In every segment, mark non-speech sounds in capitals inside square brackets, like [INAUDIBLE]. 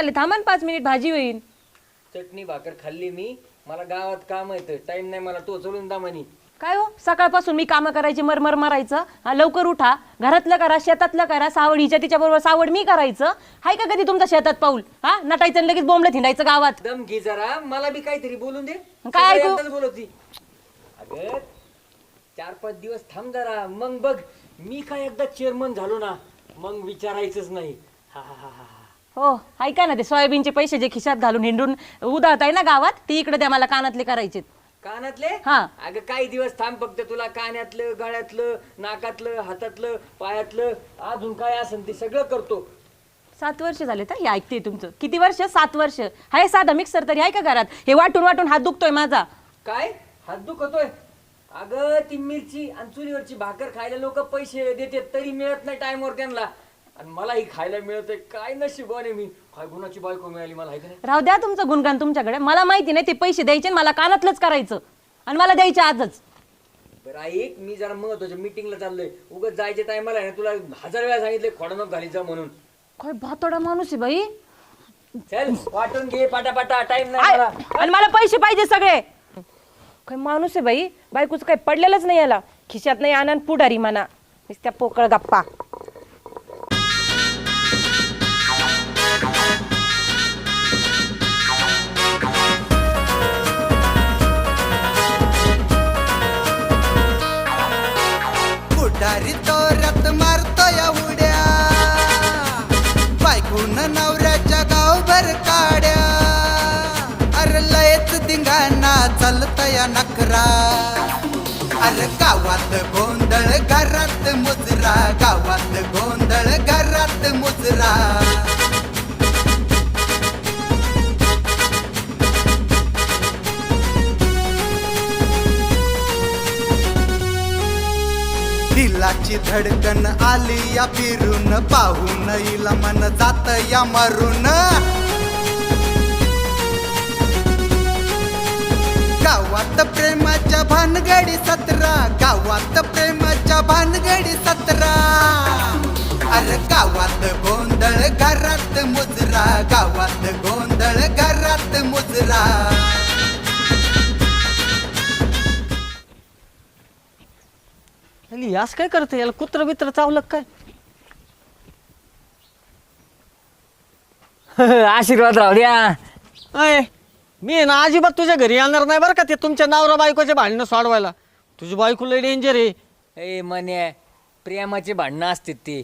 चालले थांबा ना पाच मिनिट भाजी होईल चटणी भाकर खाल्ली मी. मला गावात काम येतं टाइम नाही मला तो चलून दामानी काय हो? सकाळपासून मी कामं करायची मरमर मारायचं. हा, लवकर उठा. घरातलं करा शेतातलं करा. सावडीच्या तिच्या बरोबर सावड मी करायचं. हाय का कधी तुमच्या शेतात पाऊल? हा नटायचं आणि लगेच बोंबलं थिंडायचं गावात. दम घे जरा. मला बी काहीतरी बोलून दे. काय ऐकू? बोलवती. अगं चार पाच दिवस थांब जरा. मग बघ मी काय एकदा चेअरमन झालो ना मग विचारायचंच नाही. हा हा हा हा. हा. ऐका ना ते सोयाबीनचे पैसे जे खिशात घालून हिंडून उधळताय ना गावात ते इकडे द्या मला कानातले करायचे कानातले? हा. अगं काही दिवस थांब फक्त तुला कानातलं गळ्यातलं नाकातलं हातातलं पायातलं अजून काय असेल ते सगळं करतो. सात वर्ष झाले तर हे ऐकते तुमचं. किती वर्ष? सात वर्ष. हाय साधा मिक्सर तरी आहे का घरात? हे वाटून वाटून हात दुखतोय माझा. काय? हात दुखतोय? अगं ती मिरची आणि चुलीवरची भाकर खायला लोक पैसे देते तरी मिळत नाही टाइमवर त्यांना. आणि मला ही खायला मिळतंय. काय नशिबाने मी. काय गुणाची बायको मिळाली मला का नाही? राहू द्या तुमचं गुणगान तुमच्याकडे. मला माहिती नाही ते पैसे द्यायचे आणि मला कानातलंच करायचं. आणि मला द्यायचे आजच. बरं ऐक मी जरा महत्त्वाच्या मिटिंगला चाललोय. उगाच जायच्या टायमाला आहे ना तुला हजार वेळा सांगितले खोडा नको घाली जा म्हणून. काय भातोडा माणूस आहे बाई. चल वाटून घे पाटा टाइम नाही आय- मला. आणि मला पैसे पाहिजे सगळे. काय माणूस आहे बाई. बायकोचं काही पडलेलंच नाही याला. खिशात नाही आनंद पुढारी म्हणा. नुसत्या पोकळ गप्पा. चालतया नखरा अरे गावात गोंधळ घरात मुजरा. गावात गोंधळ घरात मुजरा. दिलाची धडकन आली या फिरून. पाहून इला मन जात या मरून. गावात प्रेमाच्या भानगडी सतरा गावात प्रेमाच्या भानगडी सतरा. अरे गावात गोंधळ घरात मुजरा गावात गोंधळ घरात मुजरा. अली असं काय करते याला कुत्र बित्र चावलं का काय? [LAUGHS] आशीर्वाद राहू द्या. अय मी आहे ना अजिबात तुझ्या घरी येणार नाही बरं का ते तुमच्या नवरा बायकोचे भांडणं सोडवायला. तुझी बायको लय डेंजर आहे. ए मने प्रेमाचे भांडणं असते ते.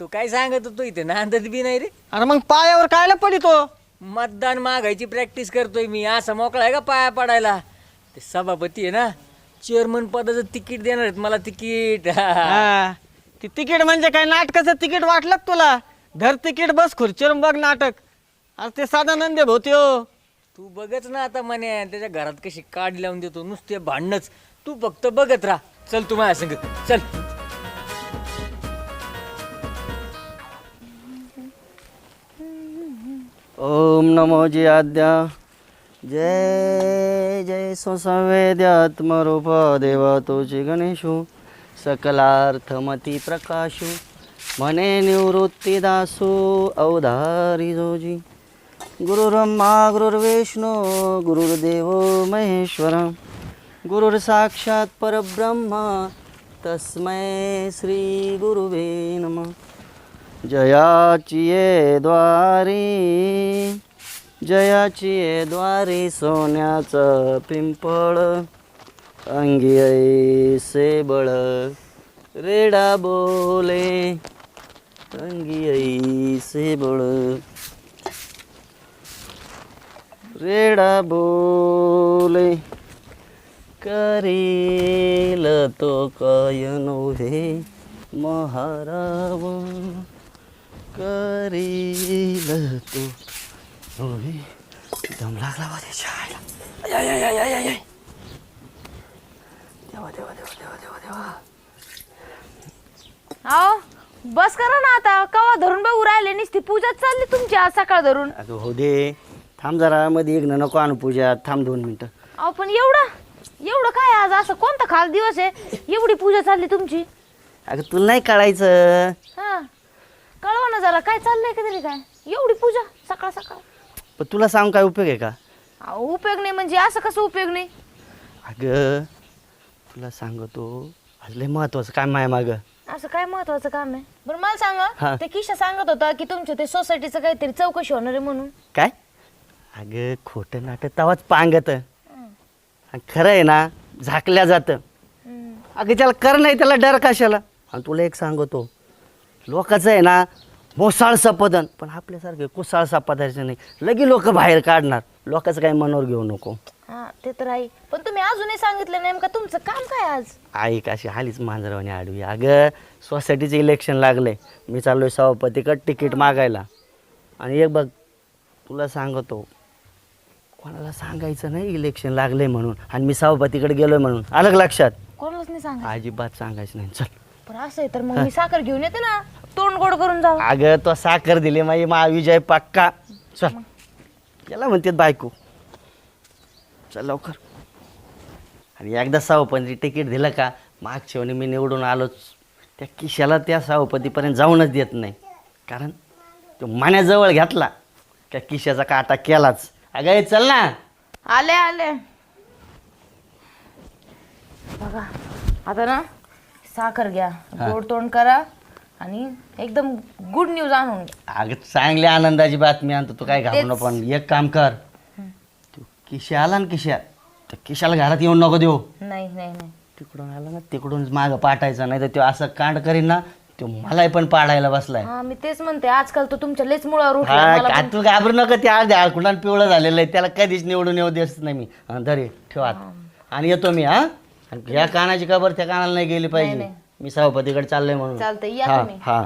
तू काय सांगत होतो इथे? नांदत बी नाही रे. अरे मग पायावर कायला पडितो? मतदान मागायची प्रॅक्टिस करतोय मी. असं मोकळा आहे का पाया पडायला? ते सभापती आहे ना चेअरमन पदाचं तिकीट देणार आहेत मला तिकीट. [LAUGHS] हा. ती तिकीट म्हणजे काय? नाटकाचं तिकीट वाटलं का तुला? धर तिकीट बस खुर्चीवर बघ नाटक. अरे ते साधा नंदे भोवती हो. तू बघच ना आता म्हणे त्याच्या घरात कशी काढ लावून देतो नुसते भांडणच. तू फक्त बघत राहा. चल तू माझ्या संग. चल. ओम नमो जी आद्या जय जय संवेद्यात्मरूप देवा तुझी गणेशू सकलार्थमती प्रकाशू म्हणे निवृत्तीदासू अवधारी जोजी गुरुर्ब्रह्मा गुरुर्विष्णू गुरुर्देव महेश्वर। गुरुर साक्षात परब्रह्म तस्मै श्री गुरुवे नम। जयाची ये द्वारी जयाची ये द्वारी सोन्याचं पिंपळ अंगी सेबळ रेडा बोले अंगी सेबळ। रेडा बोले. करील तो काय नव्हे महाराव करील तो नव्हे दम लागला बा त्याच्या आईला. आय, आय, आय, आय, आय, आय. देवा देवा देवा देवा देवा देवा. अहो बस करा ना आता. कवा धरून बघू राहिले नुसती पूजा चालली तुमची आज सकाळ धरून. अगं हो दे. थांब जरा मध्ये एक नको आणू पूजा थांब दोन मिनटं. अहो पण एवढं एवढं काय आज असं? कोणता खास दिवस आहे? एवढी पूजा चालली तुमची? अगं तुला नाही कळायचं? हा. कळवा ना जरा काय चाललंय का तरी काय? एवढी पूजा सकाळ सकाळ. पण तुला सांग काय उपयोग आहे का? अहो, उपयोग नाही म्हणजे असं कसं उपयोग नाही? अगं तुला सांगतो आज लय महत्वाचं काम आहे मागं. असं काय महत्वाचं काम आहे? बरं मला हा. सांगा ते किशा सांगत होता की तुमच्या ते सोसायटीचं काहीतरी चौकशी होणार आहे म्हणून. काय? अगं खोटं नाटक तवाच पांगत. आणि खरं आहे ना झाकल्या जातं. अगं त्याला कर नाही त्याला डर कशाला? आणि तुला एक सांगतो लोकांचं आहे ना मोसाळ सपदन. पण आपल्यासारखे कुसाळ सपादायचं नाही. लगे लोक बाहेर काढणार. लोकांचं काही मनावर घेऊ नको. हा ते तर आहे. पण तुम्ही अजूनही सांगितलं नेमकं तुमचं काम काय आज? आई अशी हालीच मांजरवाणी आडवी. अगं सोसायटीचं इलेक्शन लागलंय मी चाललोय सभापतीकडे तिकीट मागायला. आणि एक बघ तुला सांगतो कोणाला सांगायचं नाही इलेक्शन लागलंय म्हणून. आणि मी सभापतीकडे गेलोय म्हणून. अलग लक्षात. कोणालाच नाही सांगा अजिबात सांगायचं नाही. चल. असं आहे तर मग मी साखर घेऊन येते ना. तोंड गोड करून जाऊ अगं तो साखर दिली माझी मा विजय पक्का. चल. याला म्हणतात बायको. चल लवकर. आणि एकदा सभापती तिकीट दिलं का मागच्या वेळी मी निवडून आलोच. त्या किशाला त्या सभापतीपर्यंत जाऊनच देत नाही. कारण तो माण्याजवळ घेतला. त्या किशाचा काटा केलाच. अगं हे चल ना. आले आले. बघा आता ना साखर घ्या. गोड तोंड करा आणि एकदम गुड न्यूज आणून घ्या. अगं चांगली आनंदाची बातमी आणतो. तू काय घाबरू. नको पण एक काम कर. तू किशा आला ना किशा त्या किशाला घरात येऊन नको देऊ. नाही नाही नाही. तिकडून आला ना तिकडूनच मागं पाठायचं. नाही तर तो असं कांड करीन ना तो मलाही पण पाडायला बसलाय. हा मी तेच म्हणते आजकाल तो तुमच्या लेच मुळावर उठला हा मला का पण- तू घाबरू नको ते आज आळकुडान पिवळं झालेलं आहे त्याला कधीच निवडून येऊ देत नाही मी. हा, धरे ठेवा आणि येतो मी हा? आणि ह्या कानाची खबर त्या कानाला नाही गेली पाहिजे. मी सभापतीकडे चाललोय म्हणून. चालतंय, या हा तुम्ही. हा.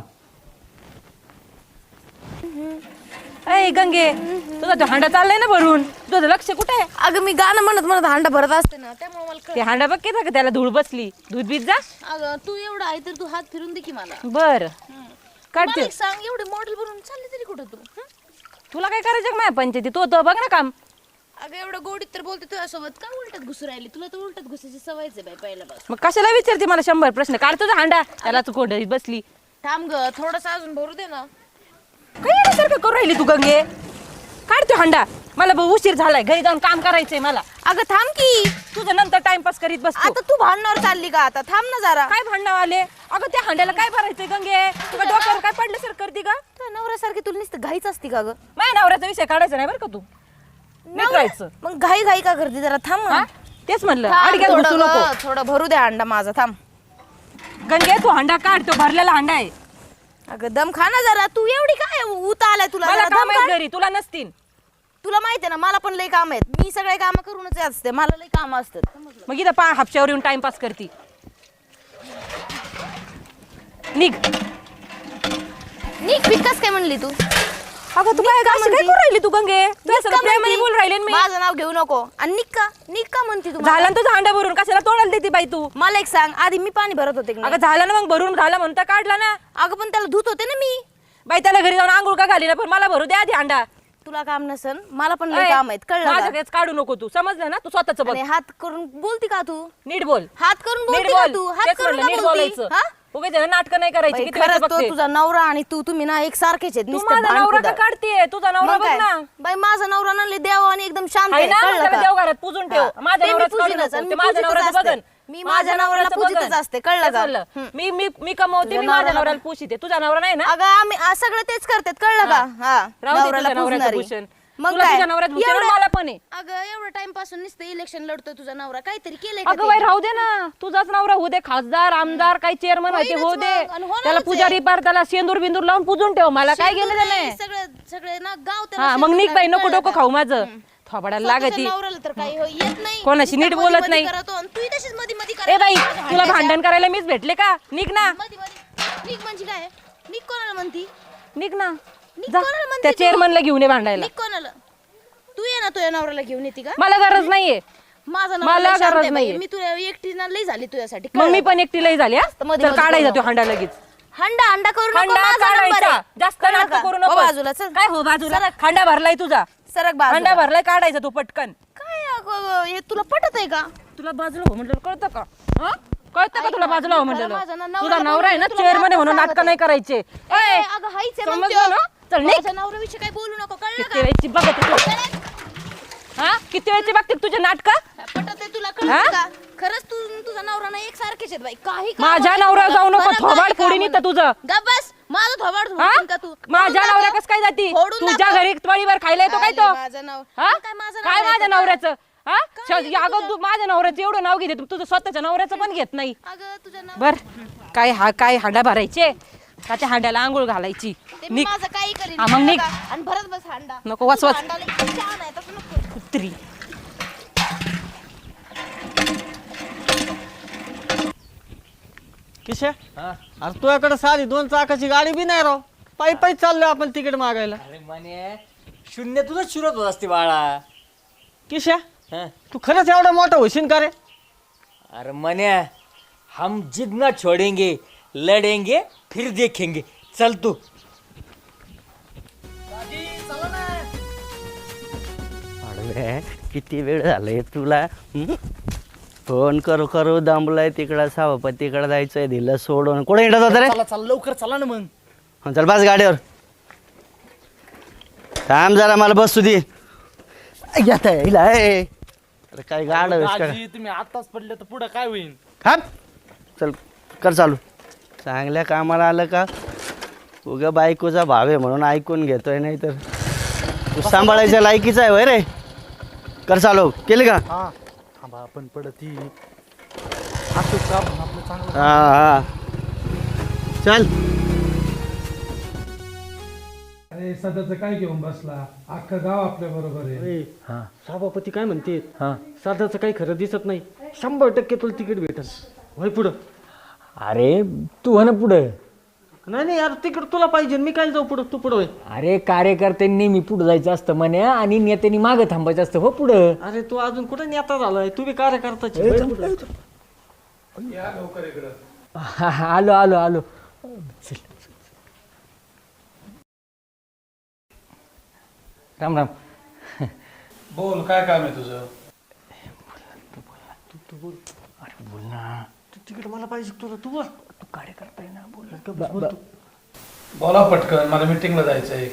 अय गंगे तुझा तो हांडा चाललाय ना भरून. तुझं लक्ष कुठे आहे? अगं मी गाणं म्हणत म्हणत हांडा भरत असते ना त्यामुळे मला कळ- ते हांडा बघ का त्याला धूळ बसली. दूध बीत जा. अगं तू एवढा आहे तर तू हात फिरून दे की मला. बर. मला काढते एक सांग एवढे मॉडेल भरून चालली तरी कुठं तू? हं? तुला काय करायचं माझ्या पंचायती तो तो बघ ना काम. अगं एवढं गोडीत तर बोलते तुझ्यासोबत का उलटत घुसू राहिली? तुला तर उलटत घुसायची सवयच आहे बाई पहिल्यापासून. मग कशाला विचारते मला शंभर प्रश्न? काढ तुझा हांडा. त्याला तू कोंडीत बसली. थांब ग थोडस अजून भरू दे ना. काय येण्यासारखं करू राहिली तू गंगे? काढ तो हांडा. मला बघ उशीर झालाय. घरी जाऊन काम करायचंय मला. अगं थांब की. तुझं नंतर टाइमपास करीत बसतो आता तू भांडणावर चालली का आता? थांब ना जरा. काय भांडणं आले? अगं त्या हांड्याला काय भरायचंय गंगे? तुला डोक्यावर काय पडलं सर करते का तुझ्या नवऱ्यासारखी तुला नुसतं घाईच असती का ग? माझ्या नवऱ्याचा विषय काढायचा नाही बरं का तू. नीट राहायचं मग घाई घाई का करते जरा? थांब ना. हा? तेच म्हणलं. थांब थोडं घुसू नको. ग, थोडं भरू दे अंडा माझा. थांब. गंगे तू हांडा काढ. तो भरलेला हांडा आहे. अगं दम खा ना जरा. तू एवढी काय उत आलाय तुला? मला जरा काम दम आहेत. घरी तुला नसतील. तुला माहितीये ना मला पण लई काम आहेत. मी सगळे काम करूनच येत असते. मला लई काम असतात. मग इथं पा हापशावर येऊन टाइमपास करती. निघ. निक पिकस काय म्हणली तू? अगं तू काय का अशी काय म्हणती? करू राहिली तू गंगे? तुझ्या निक सगळं का प्रेमाने म्हणती? बोल राहिले मी? माझं नाव घेऊ नको. आणि निक्का निक्का म्हणती तू झाला ना तुझा हांडा भरून कशाला तोडायला देते बाई तू? मला एक सांग आधी मी पाणी भरत होते की नाही? अगं झालं ना मग भरून झाला म्हणता काढला ना. अगं पण त्याला धुत होते ना मी. बाई त्याला घरी जाऊन आंघोळ का घाली ना पण मला भरू दे आधी हांडा. तुला काम नसन मला पण काम आहेत कळलं का? माझ्याकडेच काढू नको तू समजलं ना? तू स्वतःच बघ. आणि हात करून बोलती का तू? नीट बोल. हात करून नीट बोलती का बोल. तू? हात तेच करून म्हणलं, का नीट बोलती? बोलायचं. हा? ना नाटकं नाही करायची बाई, किती वेळचं खरंच तो बघते तुझा नवरा आणि तू तुम्ही ना एक सारखेच आहेत तू नुसते माझा नवरा का भांडकुदळ. काढतीये तुझा नवरा मग बघ काय? ना बाई माझा नवरा ना लई देव आणि एकदम शांत आहे आहे ना कळलं त्याला का? देवघरात पूजून ठेव हा. माझ्या ते मी नवऱ्याचं काढू पूजीनच नको. आणि ते मी माझ्या पूजीतच नवऱ्याचं असते. बघन मी माझ्या नवऱ्याला नवऱ्याचं पूजितच बघन. असते, कळलं का? मी मी मी कमवते मी माझ्या नवऱ्याला- पुशीते तुझ्या नवरा नाही ना अगं आम्ही आ, सगळं तेच करतात कळलं का हा राहू दे नवऱ्याला तुझ्या नवऱ्याचं पूजणारी. भूषण. मग तुला काय? तुझ्या नवऱ्यात एवढं- मला पण आहे. अगं एवढं टाइमपासून नुसतं इलेक्शन लढतोय तुझा नवरा. काहीतरी केलंय का अगं बाई? राहू दे ना. तुझाच नवरा होऊ दे. खासदार आमदार काही चेअरमन होईनच हो दे. मग, आणि होणारच त्याला आहे. पुजारी पार त्याला शेंदूर बिंदूर लावून पूजून ठेव. मला काय गेलं शेंदूर सगळं सगळे ना गाव त्याला हा मग शेंदूर निघ बाई नको कळलं डोकं का? खाऊ माझं. थोबाडाला स्वतःच्या लागती नवऱ्याला तर काही हो- येत नाही. कोणाशी नीट बोलत नाही. मधी करतो आणि तूही तशीच मध्ये मध्ये ए बाई तुला. भांडण करायला मीच भेटले का? निघ ना. मध्ये मध्ये निक म्हणजे काय? निक कोणाला म्हणती? निघ ना. निघ जा कोणाला म्हणते त्या तू? चेअरमनला घेऊन ये भांडायला कोणाला तू ये ना तुझ्या नवऱ्याला घेऊन येते का मला गरज नाहीये माझा मला नवरा लय शांत गरज आहे बाई. नाहीये. मी तुला एकटी ना लई झाली तुझ्यासाठी मग मी पण एकटी लई झाली हा मध्ये तर मध्ये काढायचा तो. हांडा लगेच? हंडा हंडा करू नको हांडा माझा काढायचा आहे. जास्त कळलं नाटक का? करू हो नको बाजूला चल काय हो बाजूला सरक. हांडा भरलाय तुझा सरक बाजूला हांडा भरलाय काढायचा तू पटकन काय अगं, हे तुला पटत आहे का तुला बाजूला हो म्हटलं कळतं का हा? कळतं का तुला बाजूला हो खरं माझं ना नवरा तुझा नवरा आहे ना तुला चेअरमन म्हणून नाटकं नाही करायचे ए, ए, अगं हाईच आहे मग समजलं त्यो. ना चल निघ. माझ्या नवऱ्याविषयी काही बोलू नको कळलं किती वेळची बघत आहे तू. हा? किती वेळची बघते तुझे नाटक? का पटत आहे तुला हा? कळलं का? खरंच तू तुझा नवरा ना एक सारखेच आहेत बाई. काही काम माझ्या नाही नवऱ्यावर तुला. जाऊ नको, थोबाड काही काम फोडीन इथं नाही. तुझं. बस माझं थोबाड फोडीन का तू. माझ्या नवऱ्या. कस काय जाती? फोडून तुझ्या दाखव. घरी तळीवर खायला येतो काय तो? माझं नाव हा? काय माझं काय माझ्या येतं का? नवऱ्याचं? हा? काय श- अगं तू माझ्या नवऱ्याचं एवढं नाव घेते तू तुझं स्वतःच्या नवऱ्याचं पण घेत नाही. अगं तुझ्या नाव बर. काय हा काय हांडा भरायचे? का त्या हांड्याला आंघोळ घालायची. ते मी निघ. माझं काही करीन. हा, मग निघ. आणि भरत बस हांडा. नको, वाच, वाच. हांडाला किती छान आहे तसं नको. कुत्री. किशे? अरे तुझ्याकडे साधी दोन चाकाची गाडी बी नाही राव. पायी पायी चाललोय आपण तिकीट मागायला. अरे म्हणे शून्यातूनच सुरुवात होत असते बाळा. किशा? हं? तू खरंच एवढा मोठा होशील का रे? अरे मने हम जिद ना छोड़ेंगे लड़ेंगे फिर देखेंगे। चल तू। अडवे किती वेळ झालाय तुला? हं? फोन करू करू दमलाय तिकडं सभापतीकडे जायचंय दिलं सोडून. कुठे होता रे? चला चला लवकर चला ना मग. हं, चल बस गाडीवर. थांब जरा मला बसू दे. येत आहे अरे काय गाड दाजी तुम्ही आताच पडले तर पुढे काय होईल थांब. चल कर चालू. चांगल्या कामाला आलं का? उगा बायकोचा भाव आहे म्हणून ऐकून घेतोय नाही तर तू सांभाळायच्या लायकीचा आहे होय रे. कर चालू केली का? हा. थांबा आपण पडती. असंच का आपण आपलं चांगलं हा हा. चल. अरे सध्याचं काय घेऊन बसला? अख्खं गाव आपल्या बरोबर आहे. सभापती काय म्हणते? साधाचं काही खरं दिसत नाही. शंभर टक्के तुला तिकीट भेटल. होय पुढं. अरे तू हो ना पुढं. नाही नाही यार तिकीट तुला पाहिजे मी काय जाऊ पुढं? तू पुढं होय. अरे कार्यकर्त्यांनी नेहमी पुढं जायचं असतं म्हणे आणि नेत्यांनी मागं थांबायचं असतं हो पुढं. अरे तू अजून कुठे नेता झालाय? तू बी कार्यकर्ताची. हा, हा, आलो आलो आलो. चल. राम राम. बोल काय काम आहे तुझं? तू तिकीट मला पाहिजे तुला. तू बोल. तू कार्यकर्ता आहे ना बोल. बोला पटकन मला मिटिंगला जायचं आहे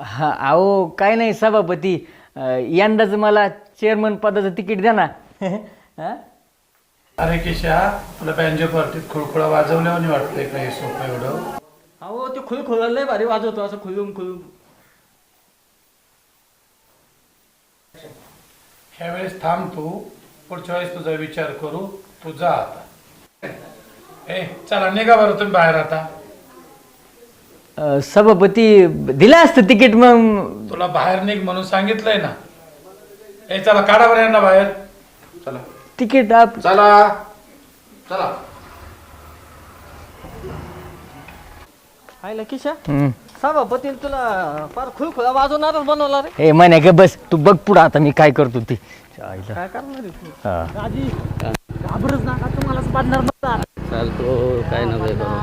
हा अहो काय नाही सभापती. अं, यंदाच मला चेअरमन पदाचं तिकीट द्या ना. हा? अरे किशा तुला बँजो पार्टीत खुळखुळा वाजवल्यावर वाटतंय का हे सोपं एवढं? अहो ते खुल खोलायला लय भारी वाजवतो असं खुलून खुलून ह्या वेळेस थांब तू पुढच्या वेळेस तुझा विचार करू. तू जा आता. ए चला निघा बरं तुम्ही बाहेर आता. अं, सभापती दिलं असतं तिकीट मग? तुला बाहेर निघ म्हणून सांगितलंय ना. ए चला काढा बरं यांना बाहेर. चला. तिकीट आप चला. चला. आयला किशा हम्म. सभापती तुला फार खुल खोला वाजवणारच बनवला रे. हे म्हणे ग बस तू बघ पुढं आता मी काय करतो ते. काय करणार आहे तू? हा. घाबरच नका तुम्हालाच पाडणार नसतात चालतो काय नको हे करू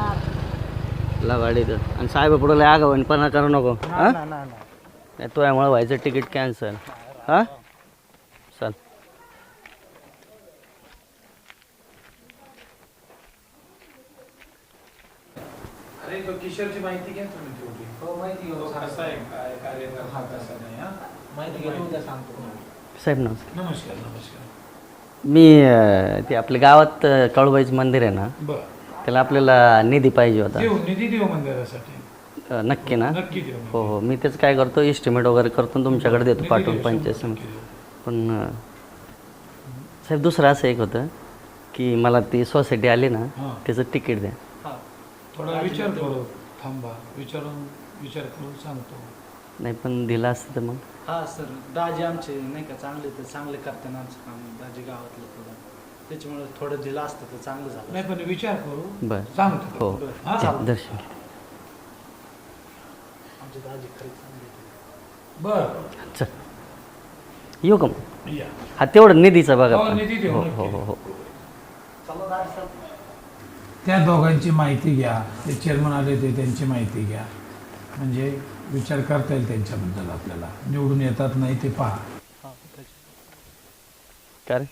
तर आणि साहेब पुढं लय आगावणपणा करू नको. हा? नाही तुझ्यामुळे व्हायचं तिकीट कॅन्सल हा? चल. अरे तो किशोरची माहिती घ्या तुम्ही तेवढी. हो माहिती घेऊ कसा नाही हा? माहिती घेऊ उद्या सांगतो. साहेब नमस्कार. नमस्कार नमस्कार. मी अं, ते आपल्या गावात अं, काळूबाईचं मंदिर आहे ना बर. त्याला आपल्याला निधी पाहिजे होता. देऊ निधी देऊ मंदिरासाठी. अं, नक्की ना? नक्की देऊ हो हो. मी तेच काय करतो इस्टिमेट वगैरे करतो आणि तुमच्याकडे देतो पाठवून पंचायत समिती. पण अं, साहेब दुसरं असं एक होतं की मला ती सोसायटी आली ना हां. त्याचं तिकीट द्या. थोडा विचार करू थांबा. विचारून विचार करून सांगतो. नाही पण दिलं असतं तर मग. हा सर. दाजी आमचे नाही का चांगले तर चांगले करते ना आमचं काम दाजी गावातलं थोडं त्याच्यामुळे थोडं दिलं असतं तर चांगलं झालं. नाही पण विचार करू. बरं. सांगतो. हो. हा? दर्शन. आमचे दाजी खरे चांगले बर. चल. येऊ का मग? या. हा तेवढं निधीचं बघा हो, पण. निधी देऊ, हो नक्की. हो हो हो. त्या दोघांची माहिती घ्या. ते चेअरमन आले ते त्यांची माहिती घ्या. म्हणजे विचार करता येईल त्यांच्याबद्दल आपल्याला. निवडून येतात नाही ते पहा. का रे?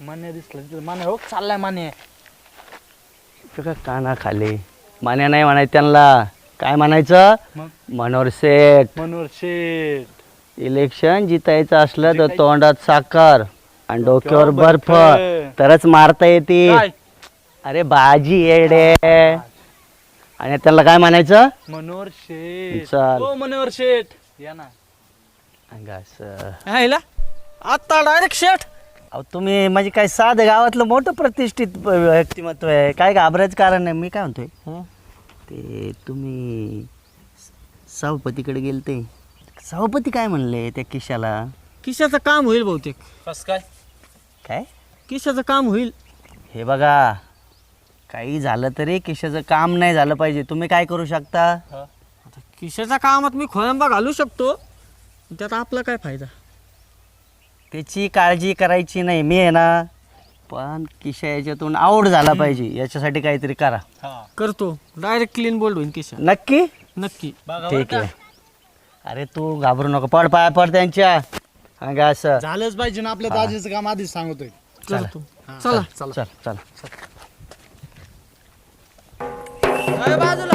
मान्य दिसलं तिथं मान्य हो चाललाय मान्य. तुझ्या काना खाली? मान्या नाही म्हणायचं त्यांना. काय म्हणायचं? मग? मनोहर शेठ मनोहर शेठ इलेक्शन जितायचं असलं तर तोंडात साखर आणि डोक्यावर बर्फ. बर्फ. तरच मारता येते काय? अरे बाजी येडे. आणि त्यांना काय म्हणायचं? मनोहर शेठ. चल. हो मनोहर शेठ. या ना. अंग असं. ह्याला आता डायरेक्ट शेट अहो तुम्ही म्हणजे काय साधं गावातलं मोठं प्रतिष्ठित प- व्यक्तिमत्व आहे. काय घाबरायचं कारण नाही. मी काय म्हणतोय? ते तुम्ही स- सभापतीकडे गेले ते सभापती काय म्हणले त्या किशाला? किशाचं काम होईल बहुतेक. कस काय? काय? किशाचं काम होईल. हे बघा. काही झालं तरी किशाचं काम नाही झालं पाहिजे. तुम्ही काय करू शकता? आता किशाच्या कामात मी खोळंबा घालू शकतो. त्यात आपला काय फायदा? त्याची काळजी करायची नाही मी आहे ना. पण किशा याच्यातून आऊट झाला पाहिजे. याच्यासाठी काहीतरी करा. करतो. डायरेक्ट क्लीन बोल्ड होईल किशा नक्की? नक्की. ठीक आहे. अरे तू घाबरू नको. पड पाय पड त्यांच्या. अंग असं. झालंच पाहिजे ना आपल्या दाजीचं काम आधीच सांगतोय. करतो. चला चल. चल वाजो रे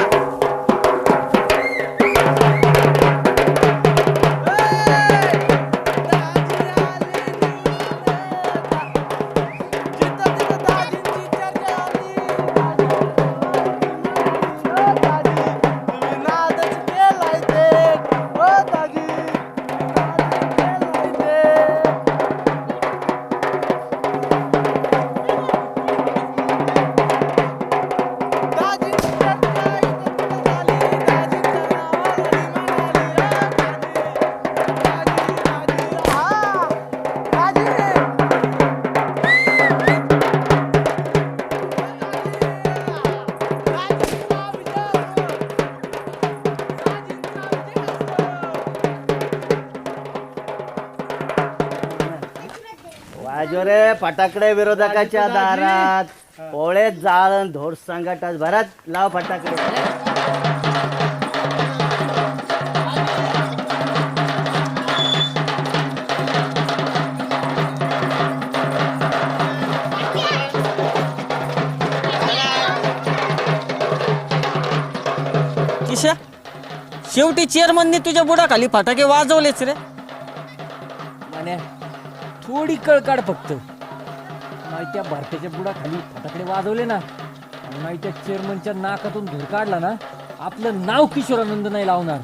फटाकडे विरोधकाच्या दारात. पोळे जाळण धोर संकटात भरात. लाव फटाकडे. किशा शेवटी चेअरमननी तुझ्या बुडाखाली फटाके वाजवलेच रे. म्हणे थोडी कळ काढ फक्त. नाही त्या भारताच्या बुडाखाली फटाकडे वाजवले ना. आणि नाही त्या चेअरमनच्या नाकातून धूर काढला ना. आपलं नाव किशोरानंद नाही लावणार.